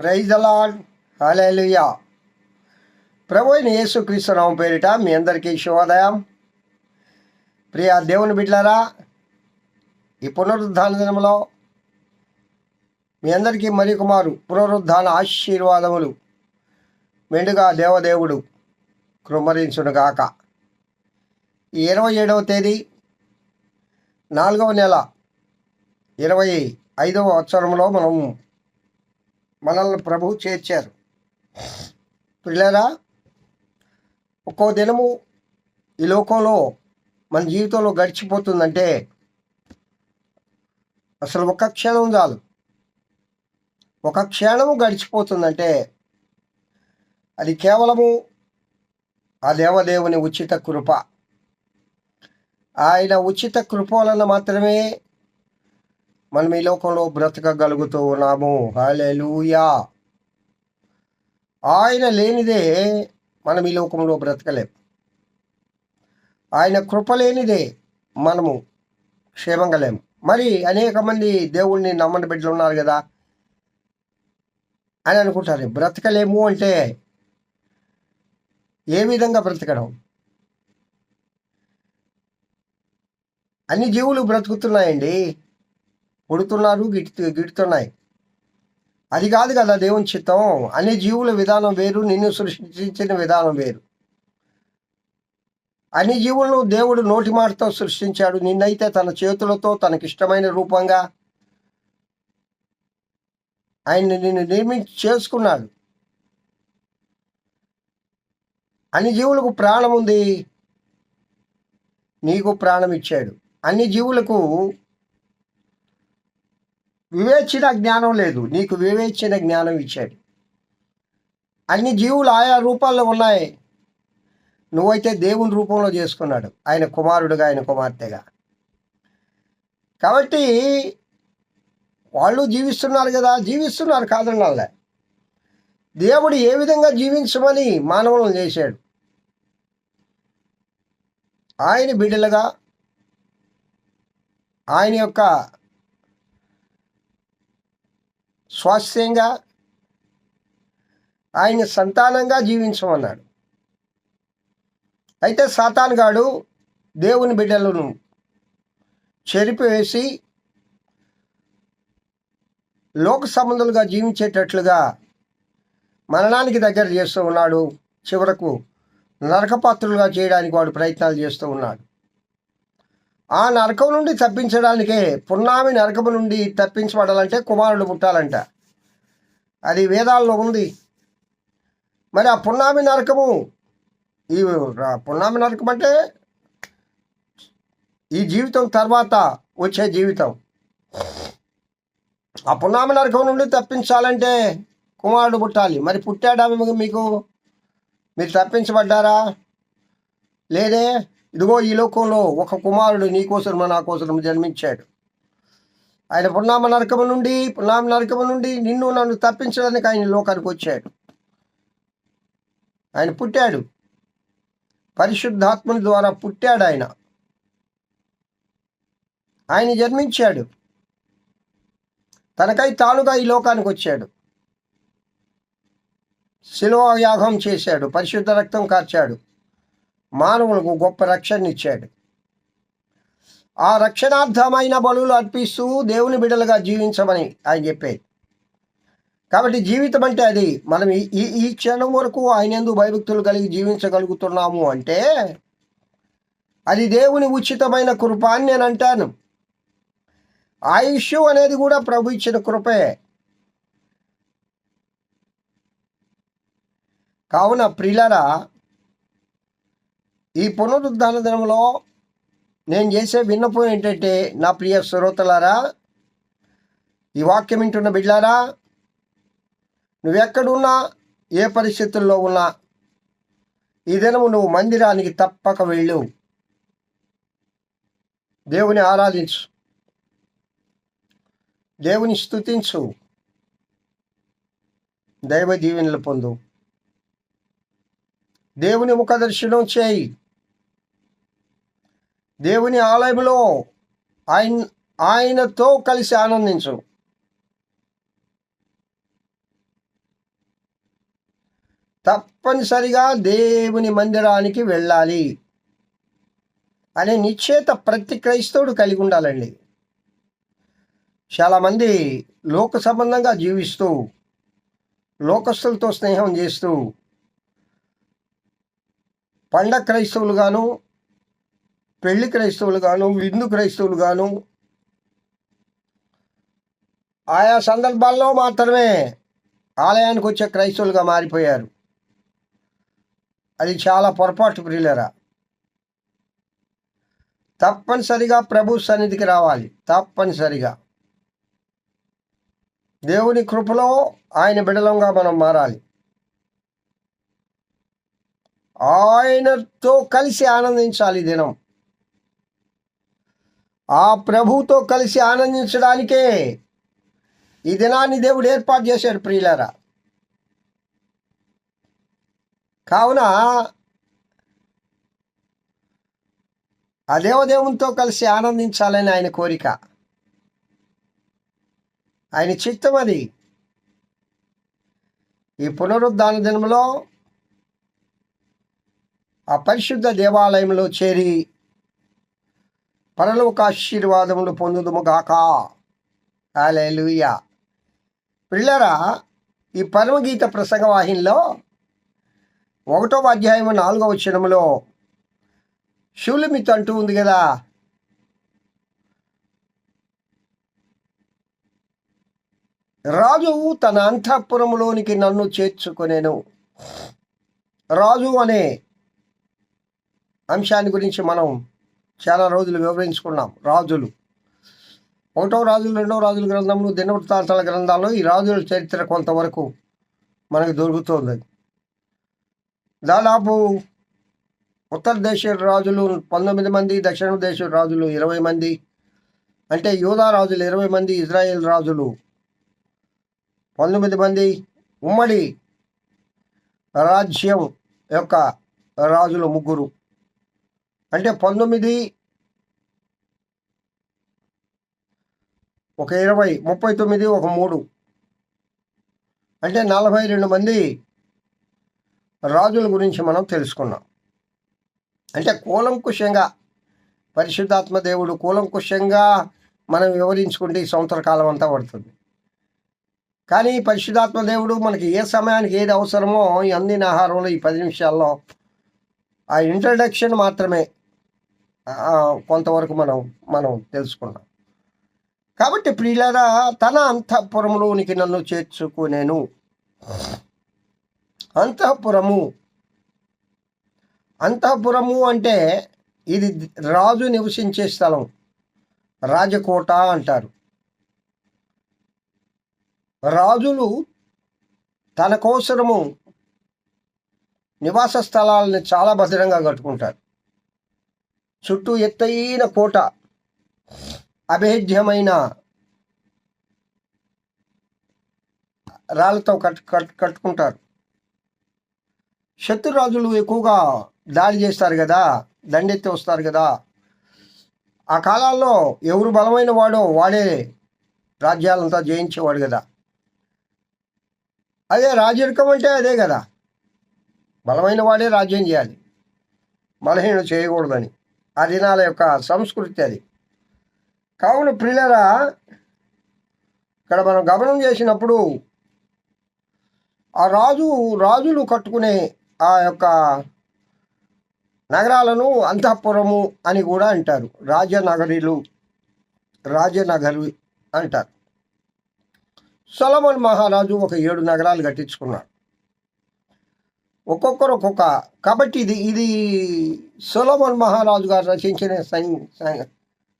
Praise అలాడ్ హల్లెలూయా. ప్రభు అయిన యేసుక్రీస్తునామం పేరిట మీ అందరికీ శుభోదయం. ప్రియ దేవుని బిడ్డలారా ఈ పునరుద్ధాన దినంలో మీ అందరికీ మరి కుమారు పునరుద్ధాన ఆశీర్వాదములు మెండుగా దేవదేవుడు కృమరించునుగాక ఈ ఇరవై ఏడవ తేదీ నాలుగవ నెల ఇరవై ఐదవ సంవత్సరంలో మనం మనల్ని ప్రభువు చేర్చారు. పిల్లరా ఒక్కో దినము ఈ లోకంలో మన జీవితంలో గడిచిపోతుందంటే అసలు ఒక క్షణం చాలు. ఒక క్షణము గడిచిపోతుందంటే అది కేవలము ఆ దేవదేవుని ఉచిత కృప. ఆయన ఉచిత కృప వలన మాత్రమే మనం ఈ లోకంలో బ్రతకగలుగుతూ ఉన్నాము. హలెలుయా ఆయన లేనిదే మనం ఈ లోకంలో బ్రతకలేం. ఆయన కృప లేనిదే మనము క్షేమంగా లేము మరి అనేక మంది దేవుణ్ణి నమ్మని బిడ్డలు ఉన్నారు కదా. అని అనుకుంటారు బ్రతకలేము అంటే ఏ విధంగా బ్రతకడం? అన్ని జీవులు బ్రతుకుతున్నాయండి. పుడుతున్నారు గిట్టు గిడుతున్నాయి. అది కాదు కదా దేవుని చిత్తం. అన్ని జీవుల విధానం వేరు నిన్ను సృష్టించిన విధానం వేరు. అన్ని జీవులను దేవుడు నోటి మాటతో సృష్టించాడు. నిన్నైతే తన చేతులతో తనకిష్టమైన రూపంగా ఆయన నిన్ను నిర్మించి చేసుకున్నాడు. అన్ని జీవులకు ప్రాణం ఉంది. నీకు ప్రాణం ఇచ్చాడు. అన్ని జీవులకు వివేచన జ్ఞానం లేదు. నీకు వివేచన జ్ఞానం ఇచ్చాడు అన్ని జీవులు ఆయా రూపాల్లో ఉన్నాయి. నువ్వైతే దేవుని రూపంలో చేసుకున్నాడు. ఆయన కుమారుడుగా ఆయన కుమార్తెగా. కాబట్టి వాళ్ళు జీవిస్తున్నారు కదా జీవిస్తున్నారు కాదన్నాళ్ళే దేవుడు ఏ విధంగా జీవించమని మానవులను చేశాడు? ఆయన బిడ్డలుగా ఆయన యొక్క స్వాస్థ్యంగా ఆయన సంతానంగా జీవించమన్నాడు. అయితే సాతానుగాడు దేవుని బిడ్డలను చెరిపివేసి లోక సంబంధులుగా జీవించేటట్లుగా మరణానికి దగ్గర చేస్తూ ఉన్నాడు. చివరకు నరకపాత్రులుగా చేయడానికి వాడు ప్రయత్నాలు చేస్తూ ఉన్నాడు. ఆ నరకం నుండి తప్పించడానికే పున్నామి నరకము నుండి తప్పించబడాలంటే కుమారుడు పుట్టాలంట. అది వేదాల్లో ఉంది. మరి ఆ పున్నామి నరకము ఈ పున్నామి నరకం అంటే ఈ జీవితం తర్వాత వచ్చే జీవితం. ఆ పున్నామి నరకం నుండి తప్పించాలంటే కుమారుడు పుట్టాలి. మరి పుట్టాడా మీకు- మీకు మీరు తప్పించబడ్డారా? లేదే? ఇదిగో ఈ లోకంలో ఒక కుమారుడు నీ కోసం నా కోసం జన్మించాడు. ఆయన పున్నామ నరకము నుండి పున్నామ నరకము నుండి నిన్ను నన్ను తప్పించడానికి ఆయన లోకానికి వచ్చాడు. ఆయన పుట్టాడు. పరిశుద్ధాత్మని ద్వారా పుట్టాడు ఆయన. ఆయన జన్మించాడు. తనకై తానుగా ఈ లోకానికి వచ్చాడు. శిలువ యాగం చేశాడు. పరిశుద్ధ రక్తం కార్చాడు. మానవులకు గొప్ప రక్షణ ఇచ్చాడు. ఆ రక్షణార్థమైన బలులు అర్పిస్తూ దేవుని బిడ్డలుగా జీవించమని ఆయన చెప్పేది కాబట్టి జీవితం అంటే అది మనం ఈ- ఈ క్షణం వరకు ఆయన ఎందు భయభక్తులు కలిగి జీవించగలుగుతున్నాము అంటే అది దేవుని ఉచితమైన కృప అని నేను అంటాను. ఆయుష్ అనేది కూడా ప్రభు ఇచ్చిన కృపే. కావున ప్రిలరా ఈ పునరుద్ధాన దినంలో నేను చేసే విన్నపం ఏంటంటే నా ప్రియ శ్రోతలారా ఈ వాక్యం వింటున్న బిడ్డారా నువ్వెక్కడున్నా ఏ పరిస్థితుల్లో ఉన్నా ఈ దినము నువ్వు మందిరానికి తప్పక వెళ్ళు. దేవుని ఆరాధించు. దేవుని స్తుతించు. దైవ దీవెనలు పొందు. దేవుని ముఖ దర్శనం చేయి. దేవుని ఆలయంలో ఆయన ఆయనతో కలిసి ఆనందించు. తప్పనిసరిగా దేవుని మందిరానికి వెళ్ళాలి అనే నిశ్చేత ప్రతి క్రైస్తవుడు కలిగి ఉండాలండి. చాలామంది లోక సంబంధంగా జీవిస్తూ లోకస్తులతో స్నేహం చేస్తూ పండ క్రైస్తవులుగాను పెళ్ళి క్రైస్తవులు గాను విందు క్రైస్తవులు గాను ఆయా సందర్భాల్లో మాత్రమే ఆలయానికి వచ్చే క్రైస్తవులుగా మారిపోయారు. అది చాలా పొరపాటు ప్రియులరా. తప్పనిసరిగా ప్రభు సన్నిధికి రావాలి. తప్పనిసరిగా. దేవుని కృపలో ఆయన బిడలంగా మనం మారాలి. ఆయనతో కలిసి ఆనందించాలి దినం. ఆ ప్రభుతో కలిసి ఆనందించడానికే ఈ దినాన్ని దేవుడు ఏర్పాటు చేశాడు ప్రియులారా. కావున ఆ దేవదేవునితో కలిసి ఆనందించాలని ఆయన కోరిక. ఆయన చిత్తం అది. ఈ పునరుద్ధాన దినంలో ఆ పరిశుద్ధ దేవాలయంలో చేరి పరలోక ఆశీర్వాదములు పొందుదుముగాక. గాక పిల్లరా ఈ పరమగీత ప్రసంగ వాహినిలో ఒకటో అధ్యాయం నాలుగవ వచనంలో శివులమిత్ అంటూ ఉంది కదా. రాజు తన అంతఃపురంలోనికి నన్ను చేర్చుకొనేను. రాజు అనే అంశాన్ని గురించి మనం చాలా రోజులు వివరించుకున్నాం రాజులు. ఒకటో రాజులు రెండో రాజుల గ్రంథములు దినవృత్తాంతాల గ్రంథాల్లో ఈ రాజుల చరిత్ర కొంతవరకు మనకు దొరుకుతుంది. దాదాపు ఉత్తర దేశ రాజులు పంతొమ్మిది మంది దక్షిణ దేశ రాజులు ఇరవై మంది అంటే యూదా రాజులు ఇరవై మంది ఇజ్రాయెల్ రాజులు పంతొమ్మిది మంది. ఉమ్మడి రాజ్యం యొక్క రాజులు ముగ్గురు. అంటే పంతొమ్మిది ఒక ఇరవై ముప్పై తొమ్మిది ఒక మూడు. అంటే నలభై రెండు మంది రాజుల గురించి మనం తెలుసుకున్నాం. అంటే కూలంకుశంగా పరిశుద్ధాత్మ దేవుడు కూలంకుశంగా మనం వివరించుకుంటే ఈ సంవత్సర కాలం అంతా పడుతుంది. కానీ పరిశుద్ధాత్మ దేవుడు మనకి ఏ సమయానికి ఏది అవసరమో ఈ అందిన ఆహారంలో ఈ పది నిమిషాల్లో ఆ ఇంట్రడక్షన్ మాత్రమే కొంతవరకు మనం మనం తెలుసుకున్నాం కాబట్టి ప్రియులారా తన అంతఃపురములోనికి నన్ను చేర్చుకునేను. అంతఃపురము. అంతఃపురము అంటే ఇది రాజు నివసించే స్థలం. రాజకోట అంటారు. రాజులు తన కోసరము నివాస స్థలాలని చాలా భద్రంగా కట్టుకుంటారు. చుట్టూ ఎత్తైన కోట అభేద్యమైన రాళ్ళతో కట్ కట్ కట్టుకుంటారు. శత్రురాజులు ఎక్కువగా దాడి చేస్తారు కదా దండెత్తి వస్తారు కదా. ఆ కాలాల్లో ఎవరు బలమైన వాడో వాడే రాజ్యాలంతా జయించేవాడు కదా. అదే రాజరికం అంటే అదే కదా. బలమైన వాడే రాజ్యం చేయాలి. బలహీన చేయకూడదని. ఆ దినాల యొక్క సంస్కృతి అది. కావున ప్రియులరా ఇక్కడ మనం గమనం చేసినప్పుడు ఆ రాజు రాజులు కట్టుకునే ఆ యొక్క నగరాలను అంతఃపురము అని కూడా అంటారు. రాజనగరిలు రాజనగరి అంటారు. సొలమన్ మహారాజు ఒక ఏడు నగరాలు కట్టించుకున్నాడు. ఒక్కొక్కరు ఒక్కొక్క. కాబట్టి ఇది ఇది సొలమన్ మహారాజు గారు రచించిన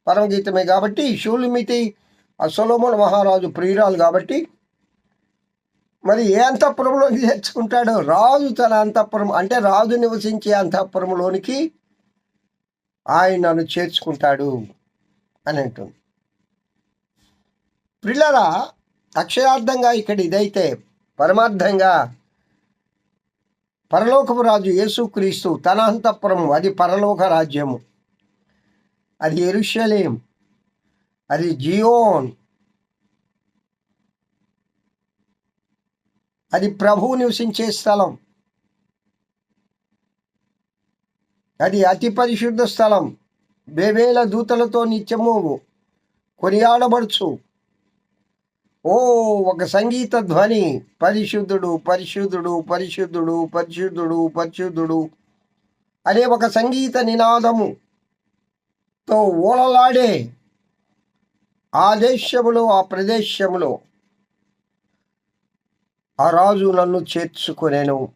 పరమగీతమే కాబట్టి షూలిమితి ఆ సొలమన్ మహారాజు ప్రియురాలు కాబట్టి మరి ఏ అంతఃపురంలోకి తెచ్చుకుంటాడు రాజు తన అంతఃపురం అంటే రాజు నివసించే అంతఃపురంలోనికి ఆయనను చేర్చుకుంటాడు అని అంటుంది. పిల్లల అక్షరార్థంగా ఇక్కడ ఇదైతే పరమార్థంగా పరలోకపు రాజు యేసుక్రీస్తు తన అంతఃపురము. అది పరలోక రాజ్యము. అది ఎరుషలేం అది జియోన్. అది ప్రభు నివసించే స్థలం. అది అతి పరిశుద్ధ స్థలం. వేవేల దూతలతో నిత్యము కొనియాడబడుచు. ఓ ఒక సంగీత ధ్వని. పరిశుద్ధుడు పరిశుద్ధుడు పరిశుద్ధుడు పరిశుద్ధుడు పరిశుద్ధుడు అనే ఒక సంగీత నినాదముతో ఓలలాడే ఆ దేశములో ఆ ప్రదేశములో ఆ రాజు నన్ను చేర్చుకునేను.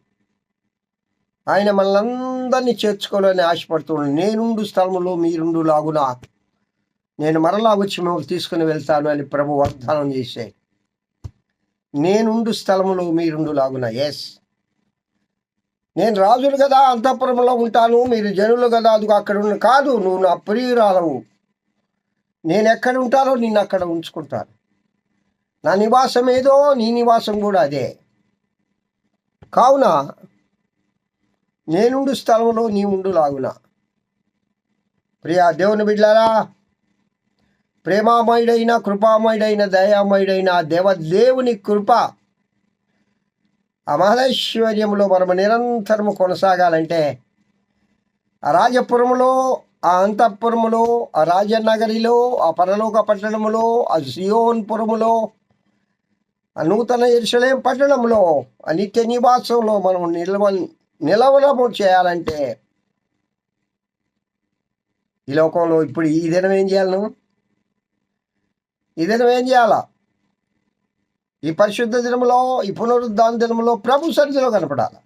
ఆయన మనల్ని చేర్చుకోవాలని ఆశపడుతున్నాడు. నేనుండు స్థలములో మీరుండు లాగునా నేను మరలా వచ్చి మిమ్మల్ని తీసుకుని వెళ్తాను అని ప్రభు వాగ్దానం చేసే నేనుండు స్థలములో మీరుండు లాగున. ఎస్ నేను రాజులు కదా అంతఃపురంలో ఉంటాను మీరు జనులు కదా అది అక్కడ ఉన్న కాదు నువ్వు నా ప్రియురాలవు. నేను ఎక్కడ ఉంటానో నిన్ను అక్కడ ఉంచుకుంటాను. నా నివాసం ఏదో నీ నివాసం కూడా అదే. కావున నేనుండు స్థలంలో నీ ఉండు లాగున. ప్రియా దేవుని బిడ్డారా ప్రేమామయుడైన కృపామయుడైన దయామయుడైన దేవదేవుని కృప ఆ మనము నిరంతరము కొనసాగాలంటే ఆ రాజపురములో ఆ అంతఃపురములో ఆ రాజనగరిలో ఆ పరలోక పట్టణములో ఆ సియోన్పురములో ఆ నూతన ఎరుసలేం పట్టణంలో ఆ నిత్య నివాసంలో మనం నిలవ నిలవడము చేయాలంటే ఈ లోకంలో ఇప్పుడు ఈ దినం ఏం ఇది నువ్వు ఏం చేయాలా? ఈ పరిశుద్ధ దినములో ఈ పునరుద్ధాన దినములో ప్రభు సన్నిధిలో కనపడాలి?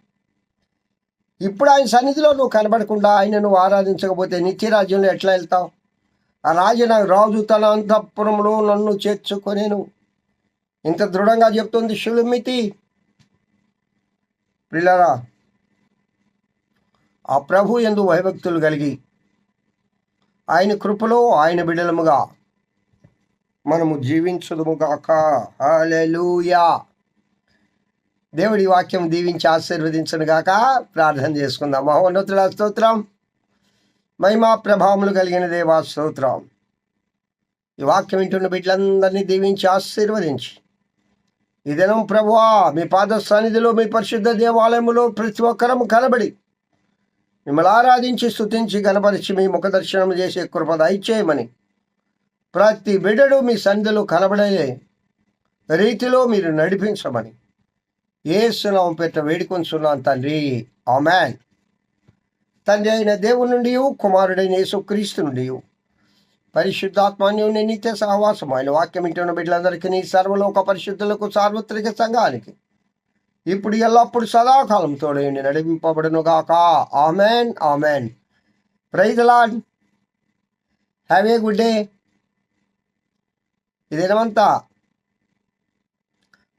ఇప్పుడు ఆయన సన్నిధిలో నువ్వు కనబడకుండా ఆయన నువ్వు ఆరాధించకపోతే నిత్య రాజ్యంలో ఎట్లా వెళ్తావు? ఆ రాజు నాకు రాజు తన అంతఃపురంలో నన్ను చేర్చుకొనేను. ఇంత దృఢంగా చెప్తుంది శిలుమితి పిల్లరా ఆ ప్రభు ఎందు భయభక్తులు కలిగి ఆయన కృపలో ఆయన బిడలముగా మనము జీవించుదుముగాక హల్లెలూయా. దేవుడి వాక్యం దీవించి ఆశీర్వదించను గాక. ప్రార్థన చేసుకుందాం. మహోన్నతుల స్తోత్రం. మహిమా ప్రభావములు కలిగిన దేవా స్తోత్రం. ఈ వాక్యం వింటున్న బిడ్డలందరినీ దీవించి ఆశీర్వదించి. ఈ దినం ప్రభువా మీ పాద సన్నిధిలో మీ పరిశుద్ధ దేవాలయములో ప్రతి ఒక్కరము కనబడి మిమ్మల్ని ఆరాధించి స్థుతించి గణపరిచి మీ ముఖ దర్శనం చేసే కృప దయచేయమని ప్రతి బిడ్డడు మీ సన్నిధిలో కనబడే రీతిలో మీరు నడిపించమని. ఏసునామం పెట్ట వేడుకొంచున్నాను తండ్రి. ఆమెన్. తండ్రి అయిన దేవుని నుండి కుమారుడైన యేసుక్రీస్తు నుండి పరిశుద్ధాత్మాన్యుని నిత్య సహవాసం. ఆయన వాక్యం ఇంటున్న బిడ్డలందరికీ సర్వలోక పరిశుద్ధులకు సార్వత్రిక సంఘానికి. ఇప్పుడు ఎల్లప్పుడు సదాకాలం తోడేయండి నడిపింపబడును గాక. Amen amen. Praise Lord have a good day. ఈ దినమంతా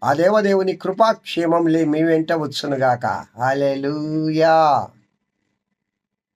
ఆ దేవదేవుని కృపాక్షేమంలే మీ వెంట వచ్చునుగాక. హాలెలూయా